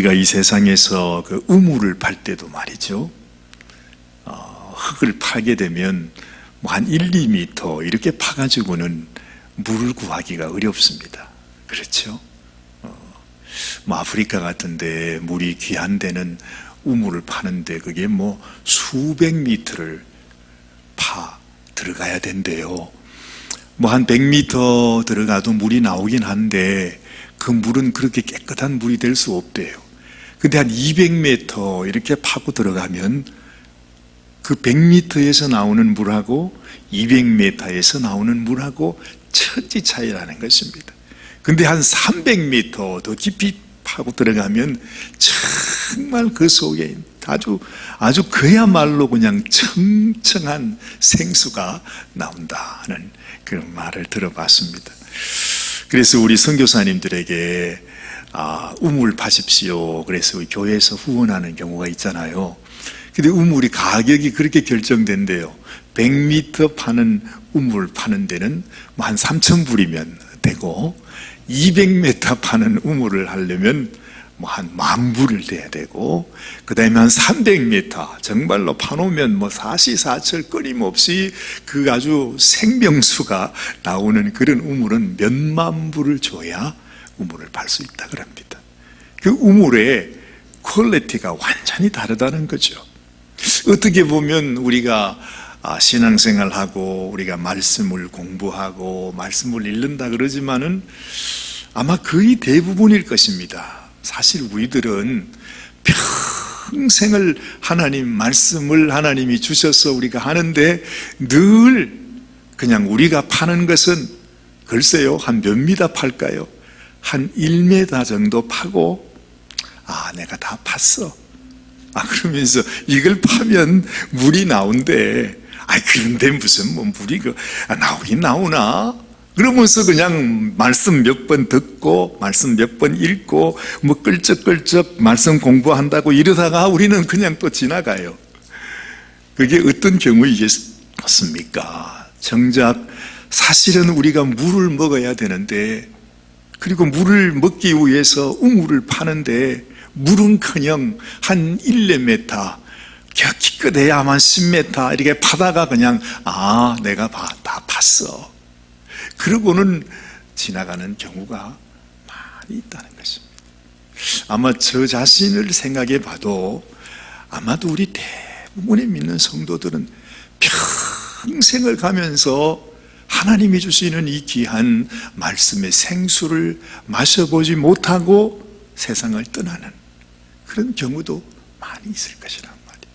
우리가 이 세상에서 그 우물을 팔 때도 말이죠. 어, 흙을 파게 되면 뭐 한 1, 2미터 이렇게 파가지고는 물을 구하기가 어렵습니다. 그렇죠? 어, 뭐 아프리카 같은데 물이 귀한 데는 우물을 파는데 그게 뭐 수백 미터를 파 들어가야 된대요. 뭐 한 100m 들어가도 물이 나오긴 한데 그 물은 그렇게 깨끗한 물이 될 수 없대요. 근데 한 200m 이렇게 파고 들어가면 그 100m에서 나오는 물하고 200m에서 나오는 물하고 천지 차이라는 것입니다. 근데 한 300m 더 깊이 파고 들어가면 정말 그 속에 아주 아주 그야말로 그냥 청청한 생수가 나온다는 그런 말을 들어봤습니다. 그래서 우리 선교사님들에게 아, 우물 파십시오. 그래서 교회에서 후원하는 경우가 있잖아요. 근데 우물이 가격이 그렇게 결정된대요. 100m 파는 우물 파는 데는 뭐한 3천 불이면 되고 200m 파는 우물을 하려면 뭐한 만 불을 돼야 되고 그 다음에 한 300m 정말로 파놓으면 뭐 사시사철 끊임없이 그 아주 생명수가 나오는 그런 우물은 몇만 불을 줘야 우물을 팔 수 있다 그럽니다. 그 우물의 퀄리티가 완전히 다르다는 거죠. 어떻게 보면 우리가 아, 신앙생활하고 우리가 말씀을 공부하고 말씀을 읽는다 그러지만은 아마 거의 대부분일 것입니다. 사실 우리들은 평생을 하나님 말씀을 하나님이 주셔서 우리가 하는데 늘 그냥 우리가 파는 것은 글쎄요 한 몇 미터 팔까요? 한 1m 정도 파고 아 내가 다 팠어. 아 그러면서 이걸 파면 물이 나온대. 아 그런데 무슨 뭐 물이 그 아, 나오긴 나오나? 그러면서 그냥 말씀 몇 번 듣고 말씀 몇 번 읽고 뭐 끌적끌적 말씀 공부한다고 이러다가 우리는 그냥 또 지나가요. 그게 어떤 경우이겠습니까? 정작 사실은 우리가 물을 먹어야 되는데 그리고 물을 먹기 위해서 우물을 파는데 물은커녕 한 1m 기껏해야만 10m 이렇게 파다가 그냥 아 내가 봐, 다 팠어. 그러고는 지나가는 경우가 많이 있다는 것입니다. 아마 저 자신을 생각해 봐도 아마도 우리 대부분의 믿는 성도들은 평생을 가면서 하나님이 주시는 이 귀한 말씀의 생수를 마셔보지 못하고 세상을 떠나는 그런 경우도 많이 있을 것이란 말이에요.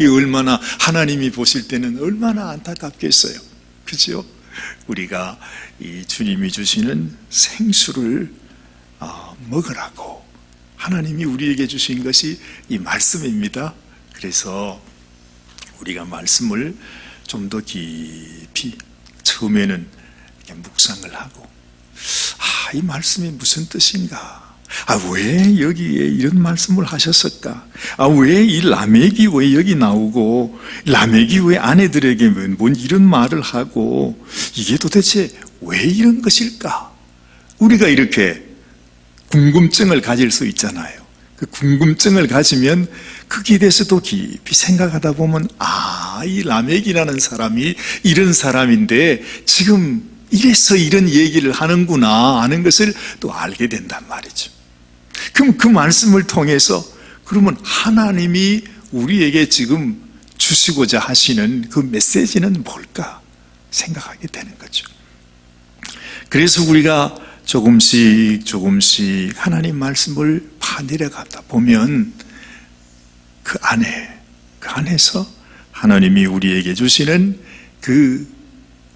이 얼마나 하나님이 보실 때는 얼마나 안타깝겠어요. 그죠? 우리가 이 주님이 주시는 생수를 어, 먹으라고 하나님이 우리에게 주신 것이 이 말씀입니다. 그래서 우리가 말씀을 좀 더 깊이 처음에는 묵상을 하고 아, 이 말씀이 무슨 뜻인가? 아, 왜 여기에 이런 말씀을 하셨을까? 아, 왜 이 라멕이 왜 여기 나오고, 라멕이 왜 아내들에게 뭔 이런 말을 하고, 이게 도대체 왜 이런 것일까? 우리가 이렇게 궁금증을 가질 수 있잖아요. 그 궁금증을 가지면 거기에 대해서도 깊이 생각하다 보면 아, 이 라멕이라는 사람이 이런 사람인데 지금 이래서 이런 얘기를 하는구나 하는 것을 또 알게 된단 말이죠. 그럼 그 말씀을 통해서 그러면 하나님이 우리에게 지금 주시고자 하시는 그 메시지는 뭘까 생각하게 되는 거죠. 그래서 우리가 조금씩 조금씩 하나님 말씀을 파내려 가다 보면 그 안에 그 안에서 하나님이 우리에게 주시는 그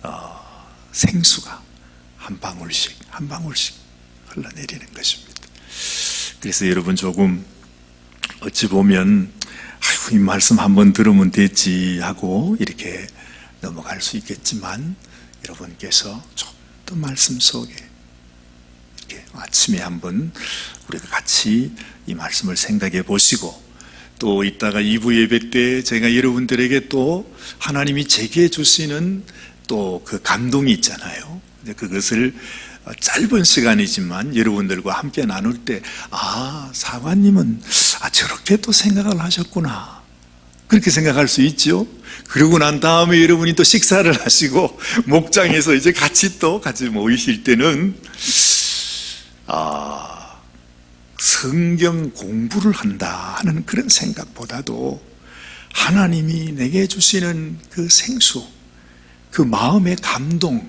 어, 생수가 한 방울씩 한 방울씩 흘러내리는 것입니다. 그래서 여러분 조금 어찌 보면 아이고 이 말씀 한번 들으면 됐지 하고 이렇게 넘어갈 수 있겠지만 여러분께서 좀 더 말씀 속에 이렇게 아침에 한번 우리가 같이 이 말씀을 생각해 보시고 또 이따가 2부 예배 때 제가 여러분들에게 또 하나님이 제게 주시는 또 그 감동이 있잖아요. 그것을 짧은 시간이지만 여러분들과 함께 나눌 때, 아, 사관님은 아, 저렇게 또 생각을 하셨구나. 그렇게 생각할 수 있죠. 그러고 난 다음에 여러분이 또 식사를 하시고 목장에서 이제 같이 또 같이 모이실 때는 아 성경 공부를 한다 하는 그런 생각보다도 하나님이 내게 주시는 그 생수, 그 마음의 감동,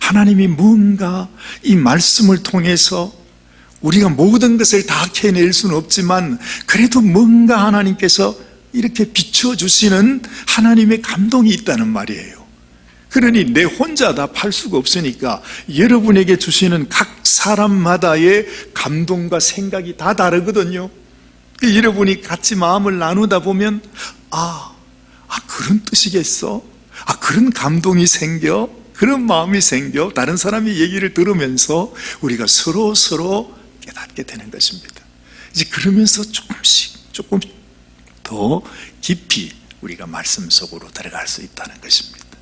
하나님이 뭔가 이 말씀을 통해서 우리가 모든 것을 다 캐낼 수는 없지만 그래도 뭔가 하나님께서 이렇게 비춰주시는 하나님의 감동이 있다는 말이에요. 그러니 내 혼자 다 팔 수가 없으니까 여러분에게 주시는 각 사람마다의 감동과 생각이 다 다르거든요. 그 여러분이 같이 마음을 나누다 보면 아, 아 그런 뜻이겠어? 아 그런 감동이 생겨? 그런 마음이 생겨? 다른 사람의 얘기를 들으면서 우리가 서로 서로 깨닫게 되는 것입니다. 이제 그러면서 조금씩 조금씩 더 깊이 우리가 말씀 속으로 들어갈 수 있다는 것입니다.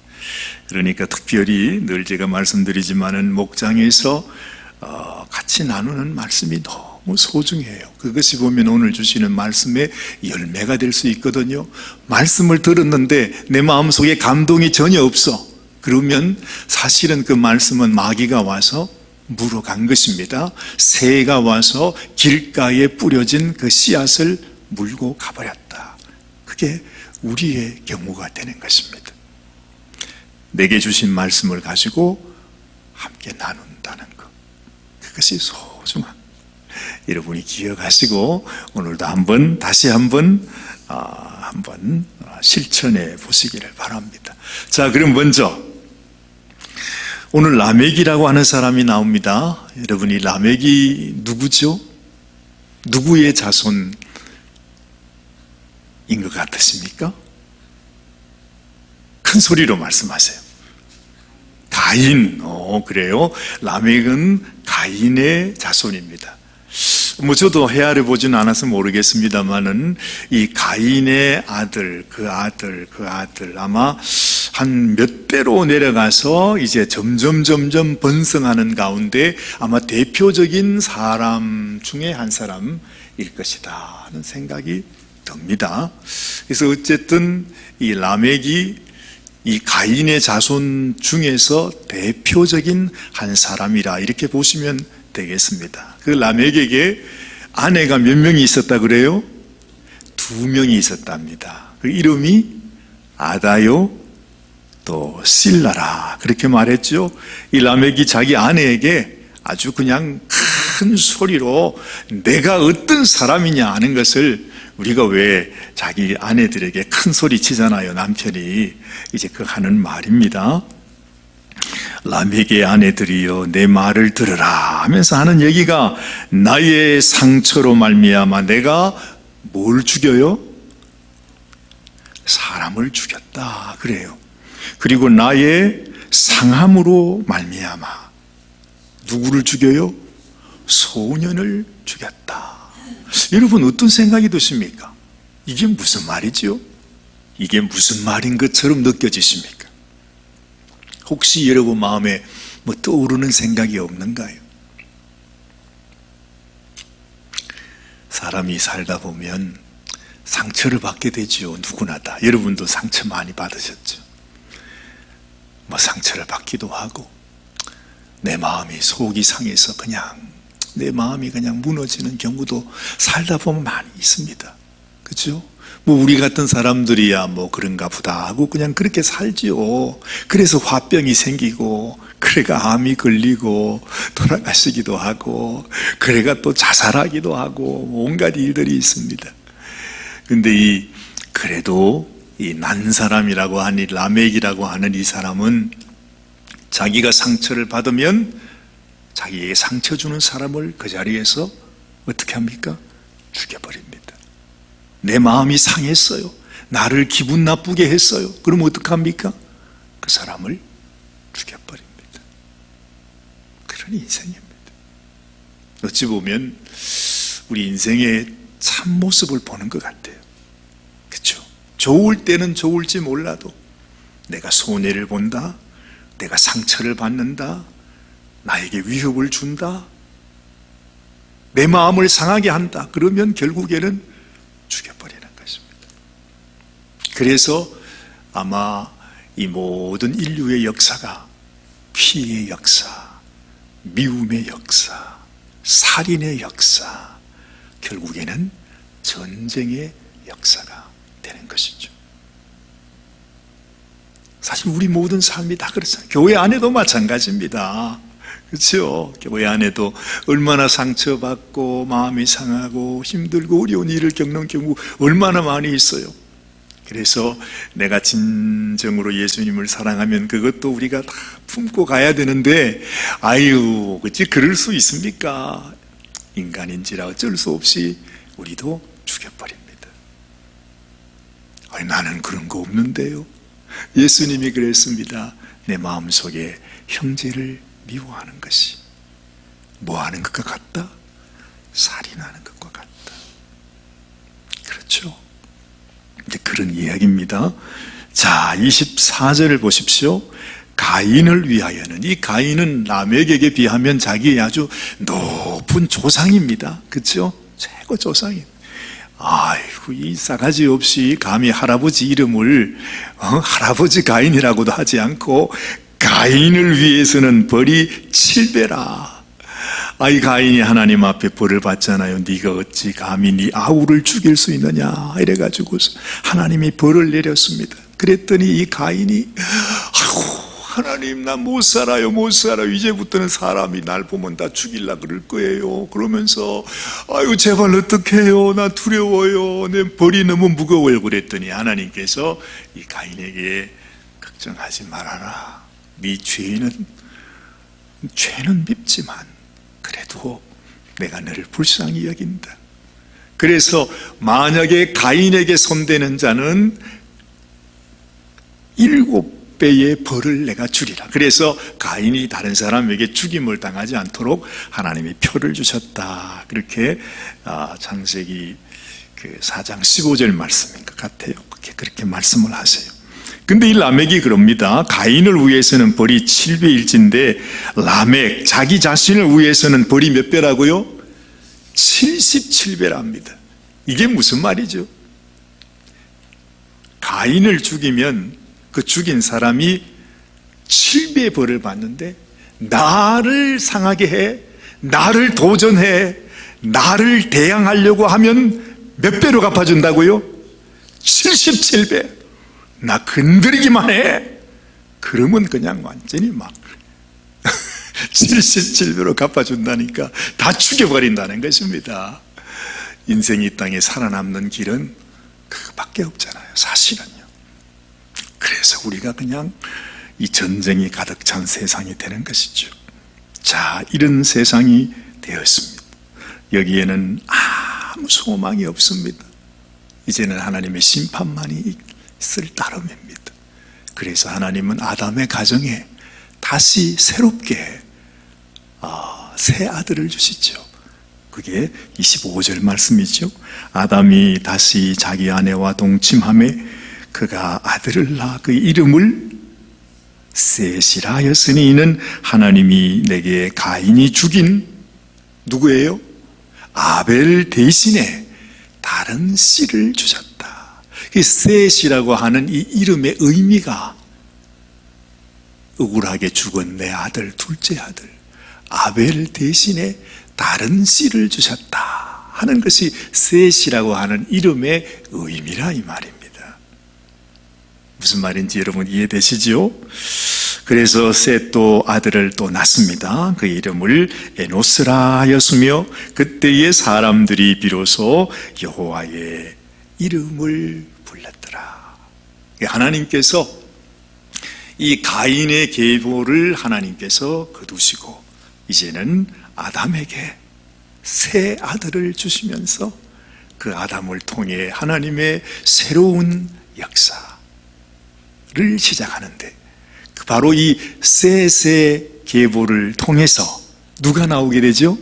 그러니까 특별히 늘 제가 말씀드리지만은 목장에서 어, 같이 나누는 말씀이 너무 소중해요. 그것이 보면 오늘 주시는 말씀의 열매가 될 수 있거든요. 말씀을 들었는데 내 마음속에 감동이 전혀 없어. 그러면 사실은 그 말씀은 마귀가 와서 물어간 것입니다. 새가 와서 길가에 뿌려진 그 씨앗을 물고 가버렸다. 그게 우리의 경우가 되는 것입니다. 내게 주신 말씀을 가지고 함께 나눈다는 것. 그것이 소중한. 여러분이 기억하시고 오늘도 한번 다시 한번 아, 한번 실천해 보시기를 바랍니다. 자, 그럼 먼저 오늘 라멕이라고 하는 사람이 나옵니다. 여러분이 라멕이 누구죠? 누구의 자손인 것 같으십니까? 큰 소리로 말씀하세요. 가인, 어, 그래요? 라멕은 가인의 자손입니다. 뭐 저도 헤아려 보지는 않아서 모르겠습니다만은 이 가인의 아들, 그 아들, 그 아들 아마 한몇 대로 내려가서 이제 점점 점점 번성하는 가운데 아마 대표적인 사람 중에 한 사람일 것이다 하는 생각이 듭니다. 그래서 어쨌든 이 라멕이 이 가인의 자손 중에서 대표적인 한 사람이라 이렇게 보시면 되겠습니다. 그 라멕에게 아내가 몇 명이 있었다 그래요? 두 명이 있었답니다. 그 이름이 아다요 또 실라라 그렇게 말했죠. 이 라멕이 자기 아내에게 아주 그냥 큰 소리로 내가 어떤 사람이냐 하는 것을 우리가 왜 자기 아내들에게 큰 소리 치잖아요. 남편이 이제 그 하는 말입니다. 라멕의 아내들이여 내 말을 들으라 하면서 하는 얘기가 나의 상처로 말미암아 내가 뭘 죽여요? 사람을 죽였다 그래요. 그리고 나의 상함으로 말미암아 누구를 죽여요? 소년을 죽였다. 여러분 어떤 생각이 드십니까? 이게 무슨 말이지요? 이게 무슨 말인 것처럼 느껴지십니까? 혹시 여러분 마음에 뭐 떠오르는 생각이 없는가요? 사람이 살다 보면 상처를 받게 되죠. 누구나 다. 여러분도 상처 많이 받으셨죠. 뭐 상처를 받기도 하고 내 마음이 속이 상해서 그냥 내 마음이 그냥 무너지는 경우도 살다 보면 많이 있습니다. 그렇죠? 뭐 우리 같은 사람들이야 뭐 그런가 보다 하고 그냥 그렇게 살지요. 그래서 화병이 생기고 그래가 암이 걸리고 돌아가시기도 하고 그래가 또 자살하기도 하고 온갖 일들이 있습니다. 근데 이 그래도 이 난 사람이라고 하니 라멕이라고 하는 이 사람은 자기가 상처를 받으면 자기에게 상처 주는 사람을 그 자리에서 어떻게 합니까? 죽여버립니다. 내 마음이 상했어요. 나를 기분 나쁘게 했어요. 그럼 어떡합니까? 그 사람을 죽여버립니다. 그런 인생입니다. 어찌 보면 우리 인생의 참 모습을 보는 것 같아요. 그렇죠? 좋을 때는 좋을지 몰라도 내가 손해를 본다, 내가 상처를 받는다, 나에게 위협을 준다. 내 마음을 상하게 한다. 그러면 결국에는 죽여버리는 것입니다. 그래서 아마 이 모든 인류의 역사가 피해의 역사, 미움의 역사, 살인의 역사, 결국에는 전쟁의 역사가 되는 것이죠. 사실 우리 모든 삶이 다 그렇잖아요. 교회 안에도 마찬가지입니다. 그렇죠? 교회 안에도 얼마나 상처받고 마음이 상하고 힘들고 어려운 일을 겪는 경우 얼마나 많이 있어요. 그래서 내가 진정으로 예수님을 사랑하면 그것도 우리가 다 품고 가야 되는데 아유, 그치 그럴 수 있습니까? 인간인지라 어쩔 수 없이 우리도 죽여버립니다. 아니, 나는 그런 거 없는데요. 예수님이 그랬습니다. 내 마음속에 형제를 미워하는 것이 뭐 하는 것과 같다? 살인하는 것과 같다. 그렇죠? 이제 그런 이야기입니다. 자, 24절을 보십시오. 가인을 위하여는 이 가인은 라멕에게 비하면 자기의 아주 높은 조상입니다. 그렇죠? 최고 조상입니다. 아이고 이 싸가지 없이 감히 할아버지 이름을 어, 할아버지 가인이라고도 하지 않고 가인을 위해서는 벌이 칠배라. 아이 가인이 하나님 앞에 벌을 받잖아요. 네가 어찌 감히 네 아우를 죽일 수 있느냐? 이래 가지고 하나님이 벌을 내렸습니다. 그랬더니 이 가인이 아이고 하나님 나 못 살아요 못 살아요. 이제부터는 사람이 날 보면 다 죽일라 그럴 거예요. 그러면서 아유 제발 어떡해요? 나 두려워요. 내 벌이 너무 무거워요. 그랬더니 하나님께서 이 가인에게 걱정하지 말아라 네 죄는 죄는 밉지만 그래도 내가 너를 불쌍히 여긴다 그래서 만약에 가인에게 손대는 자는 일곱 배의 벌을 내가 주리라. 그래서 가인이 다른 사람에게 죽임을 당하지 않도록 하나님이 표를 주셨다. 그렇게 아, 창세기 그 4장 15절 말씀인 것 같아요. 그렇게 말씀을 하세요. 근데 이 라멕이 그럽니다. 가인을 위해서는 벌이 7배일진데 라멕 자기 자신을 위해서는 벌이 몇 배라고요? 77배랍니다. 이게 무슨 말이죠? 가인을 죽이면 그 죽인 사람이 7배의 벌을 받는데 나를 상하게 해, 나를 도전해, 나를 대항하려고 하면 몇 배로 갚아준다고요? 77배. 나 건드리기만 해. 그러면 그냥 완전히 막 77배로 갚아준다니까 다 죽여버린다는 것입니다. 인생이 이 땅에 살아남는 길은 그밖에 없잖아요. 사실은요. 그래서 우리가 그냥 이 전쟁이 가득 찬 세상이 되는 것이죠. 자, 이런 세상이 되었습니다. 여기에는 아무 소망이 없습니다. 이제는 하나님의 심판만이 있 을 따름입니다. 그래서 하나님은 아담의 가정에 다시 새롭게 아, 새 아들을 주시죠. 그게 25절 말씀이죠. 아담이 다시 자기 아내와 동침함에 그가 아들을 낳아 그 이름을 셋이라 하였으니 이는 하나님이 내게 가인이 죽인 누구예요? 아벨 대신에 다른 씨를 주셨다. 이 셋이라고 하는 이 이름의 의미가 억울하게 죽은 내 아들, 둘째 아들, 아벨 대신에 다른 씨를 주셨다 하는 것이 셋이라고 하는 이름의 의미라 이 말입니다. 무슨 말인지 여러분 이해되시죠? 그래서 셋도 아들을 또 낳습니다. 그 이름을 에노스라 하였으며 그때의 사람들이 비로소 여호와의 이름을. 하나님께서 이 가인의 계보를 하나님께서 거두시고 이제는 아담에게 새 아들을 주시면서 그 아담을 통해 하나님의 새로운 역사를 시작하는데 그 바로 이 셋의 계보를 통해서 누가 나오게 되죠?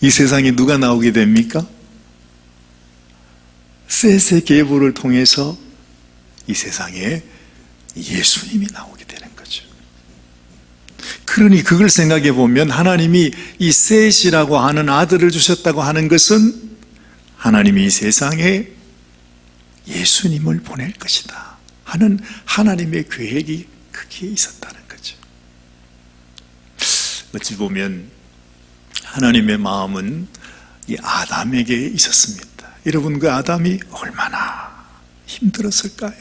이 세상에 누가 나오게 됩니까? 셋의 계보를 통해서 이 세상에 예수님이 나오게 되는 거죠. 그러니 그걸 생각해 보면 하나님이 이 셋이라고 하는 아들을 주셨다고 하는 것은 하나님이 이 세상에 예수님을 보낼 것이다 하는 하나님의 계획이 크게 있었다는 거죠. 어찌 보면 하나님의 마음은 이 아담에게 있었습니다. 여러분 그 아담이 얼마나 힘들었을까요?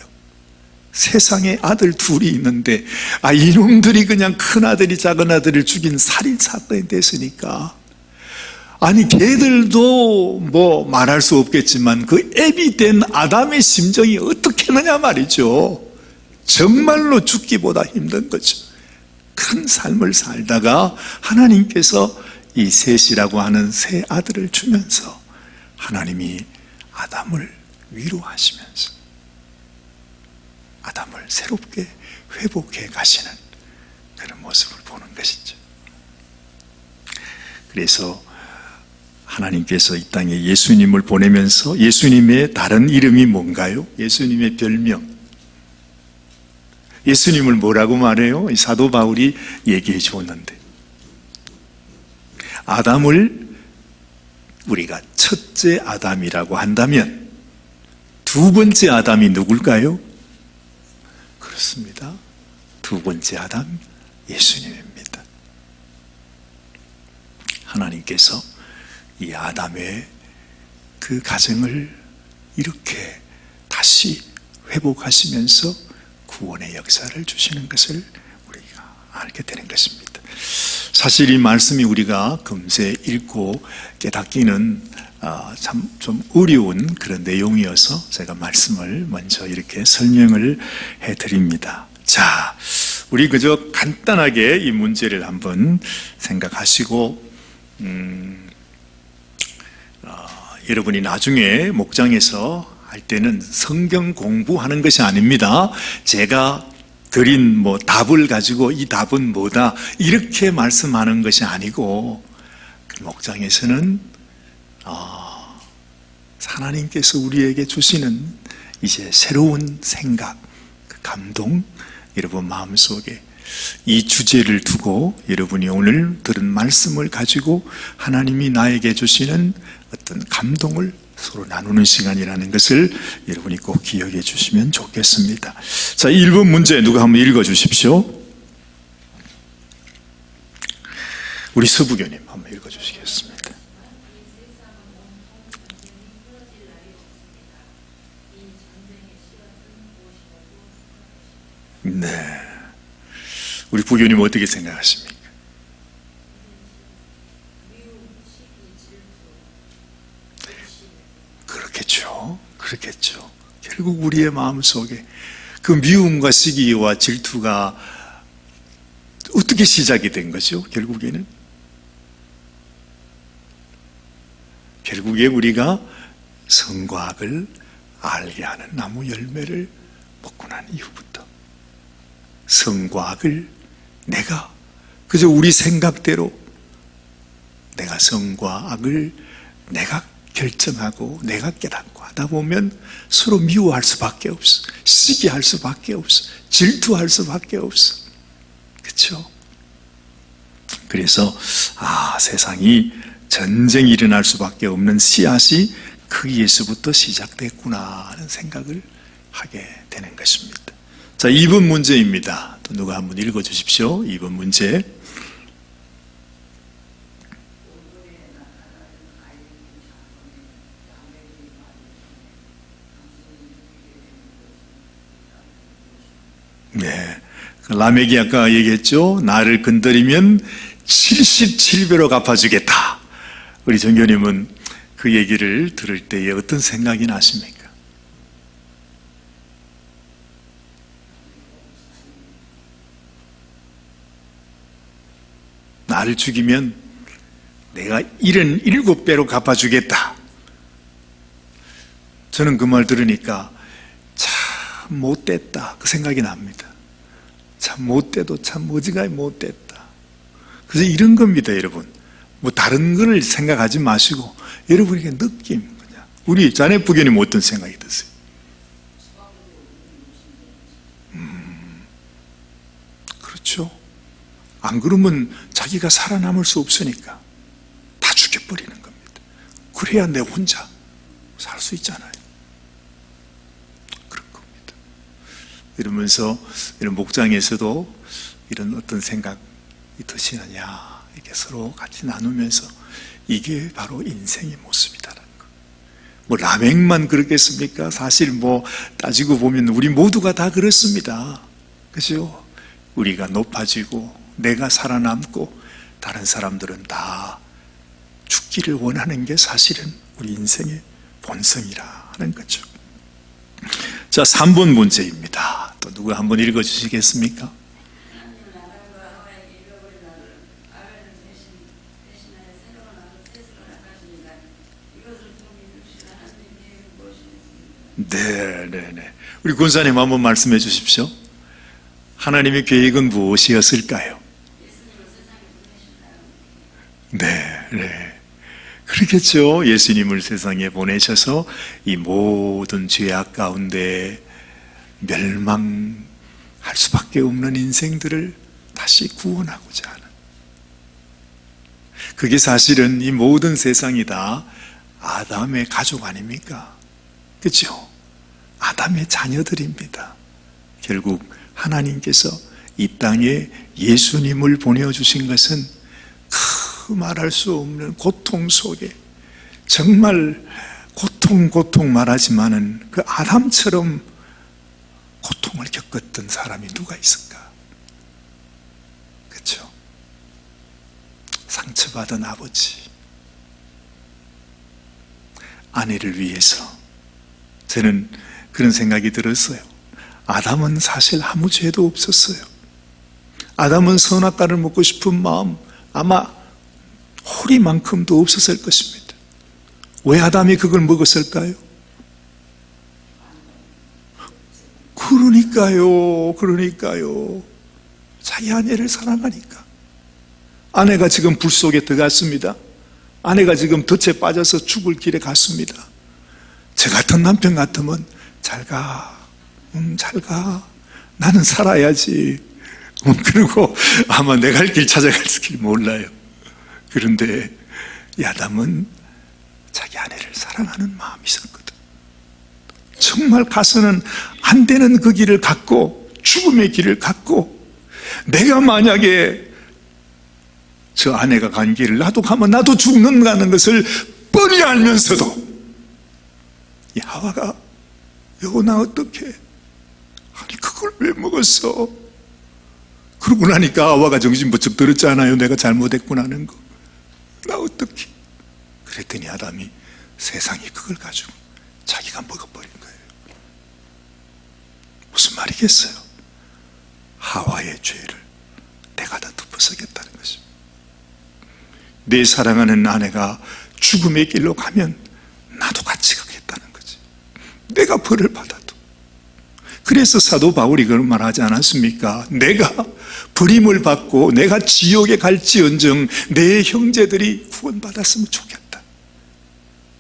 세상에 아들 둘이 있는데 아 이놈들이 그냥 큰 아들이 작은 아들을 죽인 살인 사건이 됐으니까 아니 걔들도 뭐 말할 수 없겠지만 그 애비 된 아담의 심정이 어떻게느냐 말이죠. 정말로 죽기보다 힘든 거죠. 큰 삶을 살다가 하나님께서 이 셋이라고 하는 새 아들을 주면서 하나님이 아담을 위로하시면서 아담을 새롭게 회복해 가시는 그런 모습을 보는 것이죠. 그래서 하나님께서 이 땅에 예수님을 보내면서 예수님의 다른 이름이 뭔가요? 예수님의 별명. 예수님을 뭐라고 말해요? 이 사도 바울이 얘기해 주었는데. 아담을 우리가 첫째 아담이라고 한다면 두 번째 아담이 누굴까요? 그렇습니다. 두 번째 아담 예수님입니다. 하나님께서 이 아담의 그 가정을 이렇게 다시 회복하시면서 구원의 역사를 주시는 것을 우리가 알게 되는 것입니다. 사실 이 말씀이 우리가 금세 읽고 깨닫기는 아, 참좀 어려운 그런 내용이어서 제가 말씀을 먼저 이렇게 설명을 해 드립니다. 자, 우리 그저 간단하게 이 문제를 한번 생각하시고, 음, 어, 여러분이 나중에 목장에서 할 때는 성경 공부하는 것이 아닙니다. 제가 드린 뭐 답을 가지고 이 답은 뭐다 이렇게 말씀하는 것이 아니고 그 목장에서는 아, 하나님께서 우리에게 주시는 이제 새로운 생각, 그 감동, 여러분 마음속에 이 주제를 두고 여러분이 오늘 들은 말씀을 가지고 하나님이 나에게 주시는 어떤 감동을 서로 나누는 시간이라는 것을 여러분이 꼭 기억해 주시면 좋겠습니다. 자, 1번 문제 누가 한번 읽어 주십시오. 우리 서부교님 한번 읽어 주시겠습니다. 네. 우리 부교님 어떻게 생각하십니까? 그렇겠죠. 결국 우리의 마음 속에 그 미움과 시기와 질투가 어떻게 시작이 된 거죠? 결국에는 결국에 우리가 성과 악을 알게 하는 나무 열매를 먹고 난 이후부터 성과 악을 내가 그저 우리 생각대로 내가 성과 악을 내가 결정하고 내가 깨닫고 하다 보면 서로 미워할 수밖에 없어. 시기할 수밖에 없어. 질투할 수밖에 없어. 그렇죠? 그래서 아 세상이 전쟁이 일어날 수밖에 없는 씨앗이 거기에서부터 시작됐구나 하는 생각을 하게 되는 것입니다. 자, 2번 문제입니다. 또 누가 한번 읽어 주십시오. 2번 문제. 네. 라멕이 아까 얘기했죠. 나를 건드리면 77배로 갚아주겠다. 우리 정교님은 그 얘기를 들을 때에 어떤 생각이 나십니까? 나를 죽이면 내가 77배로 갚아주겠다. 저는 그 말 들으니까 참 못됐다. 그 생각이 납니다. 참 못돼도 참 어지간히 못됐다. 그래서 이런 겁니다, 여러분. 뭐 다른 걸 생각하지 마시고 여러분에게 느낌 그냥. 우리 자네 부교님 어떤 생각이 드세요? 음, 그렇죠. 안 그러면 자기가 살아남을 수 없으니까 다 죽여버리는 겁니다. 그래야 내 혼자 살 수 있잖아요. 그런 겁니다. 이러면서 이런 목장에서도 이런 어떤 생각이 드시느냐 이게 서로 같이 나누면서 이게 바로 인생의 모습이다라는 거. 뭐 라멕만 그렇겠습니까? 사실 뭐 따지고 보면 우리 모두가 다 그렇습니다. 그죠? 우리가 높아지고 내가 살아남고 다른 사람들은 다 죽기를 원하는 게 사실은 우리 인생의 본성이라는 거죠. 자, 3번 문제입니다. 또 누가 한번 읽어 주시겠습니까? 네, 네, 네. 우리 군사님 한번 말씀해 주십시오. 하나님의 계획은 무엇이었을까요? 네, 네. 그렇겠죠. 예수님을 세상에 보내셔서 이 모든 죄악 가운데 멸망할 수밖에 없는 인생들을 다시 구원하고자 하는. 그게 사실은 이 모든 세상이 다 아담의 가족 아닙니까? 그죠? 아담의 자녀들입니다. 결국 하나님께서 이 땅에 예수님을 보내주신 것은 그 말할 수 없는 고통 속에 정말 고통 고통 말하지만은 그 아담처럼 고통을 겪었던 사람이 누가 있을까? 그렇죠? 상처받은 아버지 아내를 위해서 저는 그런 생각이 들었어요. 아담은 사실 아무 죄도 없었어요. 아담은 선악과를 먹고 싶은 마음 아마 호리만큼도 없었을 것입니다. 왜 아담이 그걸 먹었을까요? 그러니까요, 그러니까요. 자기 아내를 사랑하니까. 아내가 지금 불 속에 들어갔습니다. 아내가 지금 덫에 빠져서 죽을 길에 갔습니다. 저 같은 남편 같으면 잘 가, 음, 잘 가. 나는 살아야지. 음, 그리고 아마 내갈길 찾아갈 길 몰라요. 그런데 야담은 자기 아내를 사랑하는 마음이 있었거든. 정말 가서는 안 되는 그 길을 갖고 죽음의 길을 갖고 내가 만약에 저 아내가 간 길을 나도 가면 나도 죽는다는 것을 뻔히 알면서도 이 하와가 여보 나 어떻게 아니 그걸 왜 먹었어? 그러고 나니까 하와가 정신 번쩍 들었잖아요. 내가 잘못했구나 하는 거. 나 어떻게? 그랬더니 아담이 세상이 그걸 가지고 자기가 먹어버린 거예요. 무슨 말이겠어요? 하와의 죄를 내가 다 덮어서겠다는 것입니다. 내 사랑하는 아내가 죽음의 길로 가면 나도 같이 가겠다는 거지. 내가 벌을 받아도. 그래서 사도 바울이 그런 말 하지 않았습니까? 내가 버림을 받고 내가 지옥에 갈지언정 내 형제들이 구원받았으면 좋겠다.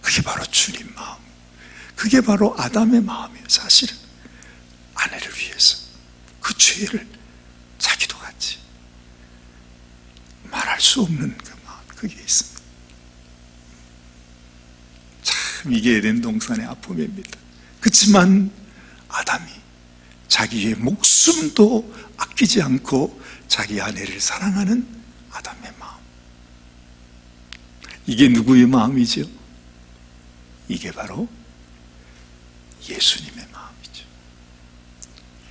그게 바로 주님 마음. 그게 바로 아담의 마음이에요, 사실은. 아내를 위해서. 그 죄를 자기도 같이. 말할 수 없는 그 마음, 그게 있습니다. 참, 이게 에덴 동산의 아픔입니다. 그렇지만 아담이 자기의 목숨도 아끼지 않고 자기 아내를 사랑하는 아담의 마음. 이게 누구의 마음이죠? 이게 바로 예수님의 마음이죠.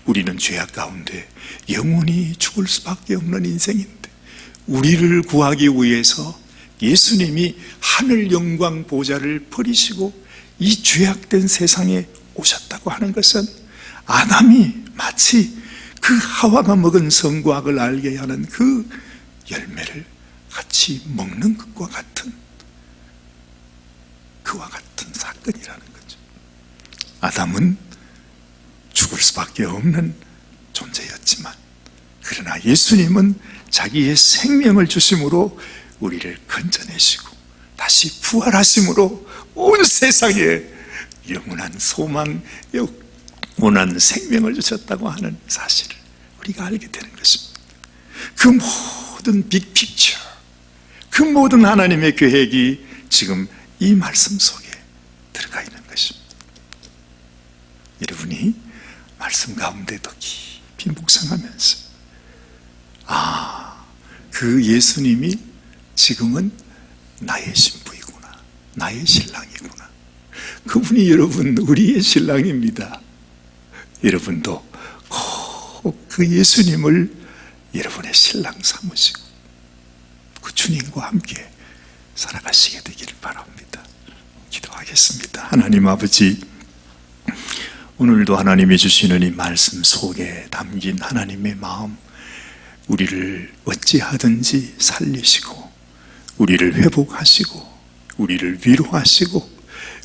우리는 죄악 가운데 영원히 죽을 수밖에 없는 인생인데, 우리를 구하기 위해서 예수님이 하늘 영광 보좌를 버리시고 이 죄악된 세상에 오셨다고 하는 것은 아담이 마치 그 하와가 먹은 성과학을 알게 하는 그 열매를 같이 먹는 것과 같은 그와 같은 사건이라는 거죠. 아담은 죽을 수밖에 없는 존재였지만 그러나 예수님은 자기의 생명을 주심으로 우리를 건져내시고 다시 부활하심으로 온 세상에 영원한 소망, 영원한 생명을 주셨다고 하는 사실을 우리가 알게 되는 것입니다. 그 모든 빅픽처, 그 모든 하나님의 계획이 지금 이 말씀 속에 들어가 있는 것입니다. 여러분이 말씀 가운데도 깊이 묵상하면서 아, 그 예수님이 지금은 나의 신부이구나. 나의 신랑이구나. 그분이 여러분 우리의 신랑입니다. 여러분도 꼭 그 예수님을 여러분의 신랑 삼으시고 그 주님과 함께 살아가시게 되기를 바랍니다. 기도하겠습니다. 하나님 아버지, 오늘도 하나님이 주시는 이 말씀 속에 담긴 하나님의 마음, 우리를 어찌하든지 살리시고, 우리를 회복하시고, 우리를 위로하시고,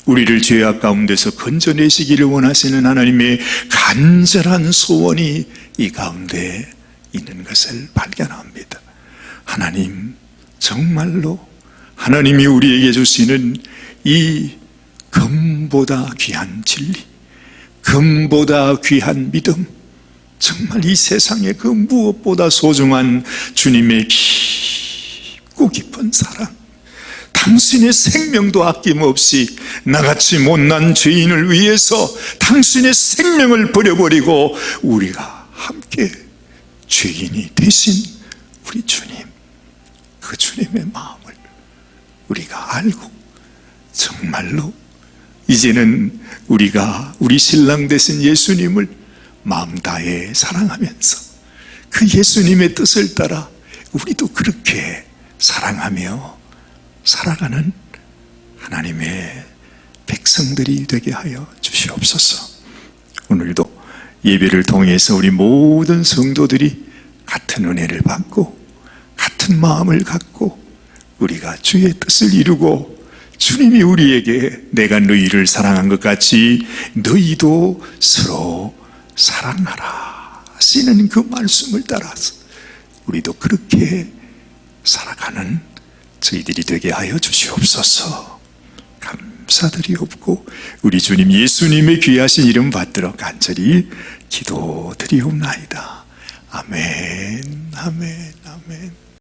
우리를 죄악 가운데서 건져내시기를 원하시는 하나님의 간절한 소원이 이 가운데 있는 것을 발견합니다. 하나님, 정말로 하나님이 우리에게 주시는 이 금보다 귀한 진리, 금보다 귀한 믿음, 정말 이 세상의 그 무엇보다 소중한 주님의 깊고 깊은 사랑, 당신의 생명도 아낌없이 나같이 못난 죄인을 위해서 당신의 생명을 버려버리고 우리가 함께 죄인이 되신 우리 주님, 그 주님의 마음을 우리가 알고 정말로 이제는 우리가 우리 신랑 되신 예수님을 마음 다해 사랑하면서 그 예수님의 뜻을 따라 우리도 그렇게 사랑하며 살아가는 하나님의 백성들이 되게 하여 주시옵소서. 오늘도 예배를 통해서 우리 모든 성도들이 같은 은혜를 받고 같은 마음을 갖고 우리가 주의 뜻을 이루고 주님이 우리에게 내가 너희를 사랑한 것 같이 너희도 서로 사랑하라 하시는 그 말씀을 따라서 우리도 그렇게 살아가는 저희들이 되게 하여 주시옵소서. 감사드리옵고 우리 주님 예수님의 귀하신 이름 받들어 간절히 기도드리옵나이다. 아멘 아멘 아멘